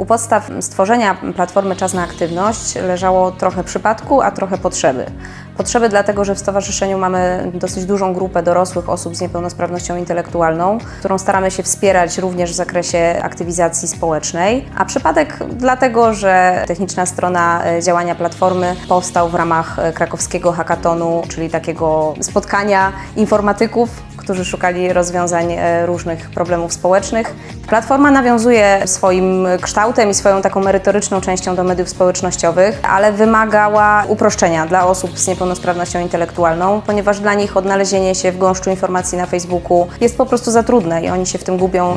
U podstaw stworzenia platformy Czas na Aktywność leżało trochę przypadku, a trochę potrzeby. Potrzeby dlatego, że w stowarzyszeniu mamy dosyć dużą grupę dorosłych osób z niepełnosprawnością intelektualną, którą staramy się wspierać również w zakresie aktywizacji społecznej, a przypadek dlatego, że techniczna strona e, działania platformy powstał w ramach e, krakowskiego hackatonu, czyli takiego spotkania informatyków, którzy szukali rozwiązań e, różnych problemów społecznych. Platforma nawiązuje swoim kształtem i swoją taką merytoryczną częścią do mediów społecznościowych, ale wymagała uproszczenia dla osób z niepełnosprawnością intelektualną, ponieważ dla nich odnalezienie się w gąszczu informacji na Facebooku jest po prostu za trudne i oni się w tym gubią.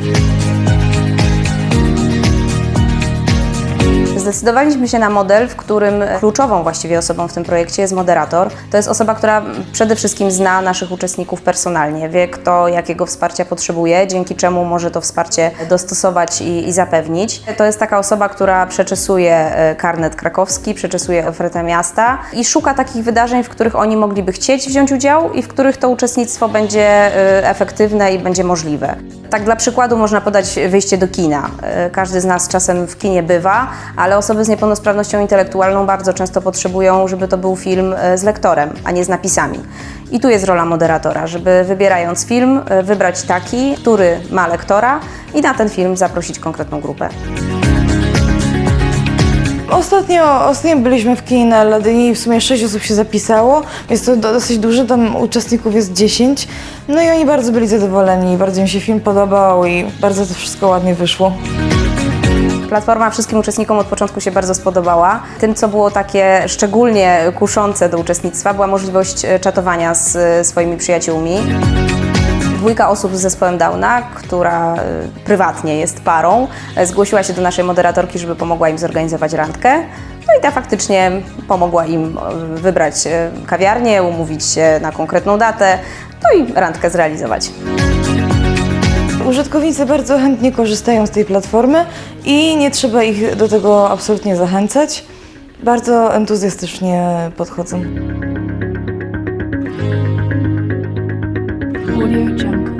Zdecydowaliśmy się na model, w którym kluczową właściwie osobą w tym projekcie jest moderator. To jest osoba, która przede wszystkim zna naszych uczestników personalnie, wie kto jakiego wsparcia potrzebuje, dzięki czemu może to wsparcie dostosować i, i zapewnić. To jest taka osoba, która przeczesuje e, karnet krakowski, przeczesuje ofertę miasta i szuka takich wydarzeń, w których oni mogliby chcieć wziąć udział i w których to uczestnictwo będzie e, efektywne i będzie możliwe. Tak dla przykładu można podać wyjście do kina. E, Każdy z nas czasem w kinie bywa, ale osoby z niepełnosprawnością intelektualną bardzo często potrzebują, żeby to był film e, z lektorem, a nie z napisami. I tu jest rola moderatora, żeby wybierając film, e, wybrać taki, który ma lektora i na ten film zaprosić konkretną grupę. Ostatnio, ostatnio byliśmy w kinie na i w sumie 6 osób się zapisało. Jest to do- dosyć duże, tam uczestników jest 10. No i oni bardzo byli zadowoleni, bardzo im się film podobał i bardzo to wszystko ładnie wyszło. Platforma wszystkim uczestnikom od początku się bardzo spodobała. Tym, co było takie szczególnie kuszące do uczestnictwa, była możliwość e, czatowania z e, swoimi przyjaciółmi. Dwójka osób z zespołem Downa, która e, prywatnie jest parą, zgłosiła się do naszej moderatorki, żeby pomogła im zorganizować randkę. No i ta faktycznie pomogła im wybrać kawiarnię, umówić się na konkretną datę, no i randkę zrealizować. Użytkownicy bardzo chętnie korzystają z tej platformy i nie trzeba ich do tego absolutnie zachęcać. Bardzo entuzjastycznie podchodzą. Audio Jungle.